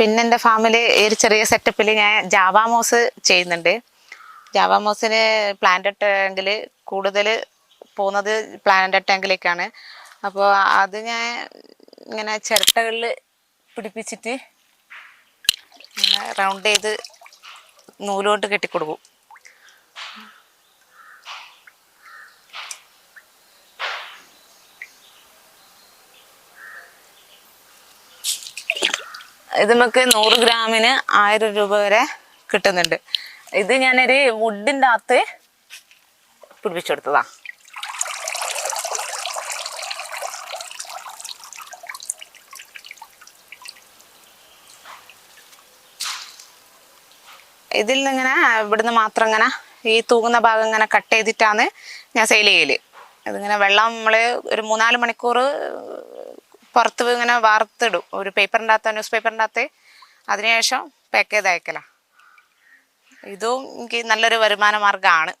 പിന്നെ എന്റെ ഫാമിൽ ഒരു ചെറിയ സെറ്റപ്പിൽ ഞാൻ ജാവാമോസ് ചെയ്യുന്നുണ്ട്. ജാവാമോസിന് പ്ലാന്റ് ടാങ്കിൽ കൂടുതൽ പോകുന്നത് പ്ലാന്റ് ടാങ്കിലേക്കാണ് അപ്പോൾ അത് ഞാൻ ഇങ്ങനെ ചിരട്ടകളിൽ പിടിപ്പിച്ചിട്ട് റൗണ്ട് ചെയ്ത് നൂലുകൊണ്ട് കെട്ടിക്കൊടുക്കും. ഇത് നമുക്ക് നൂറ് ഗ്രാമിന് ആയിരം രൂപ വരെ കിട്ടുന്നുണ്ട്. ഇത് ഞാനൊരു വുഡിന്റെ അകത്ത് പിടിപ്പിച്ചെടുത്തതാ ഇതിൽ നിന്നിങ്ങനെ ഇവിടുന്ന് മാത്രം ഇങ്ങനെ ഈ തൂങ്ങുന്ന ഭാഗം ഇങ്ങനെ കട്ട് ചെയ്തിട്ടാണ് ഞാൻ സെയിൽ ചെയ്യൽ. ഇതിങ്ങനെ വെള്ളം നമ്മൾ ഒരു മൂന്നാൽ മണിക്കൂർ പുറത്ത് ഇങ്ങനെ വാർത്തിടും. ഒരു പേപ്പറിന്റെ ന്യൂസ് പേപ്പറിന്റെ അകത്ത് അതിനുശേഷം പാക്ക് ചെയ്ത് അയക്കലാണ് ഇതും എനിക്ക് നല്ലൊരു വരുമാന മാർഗമാണ്.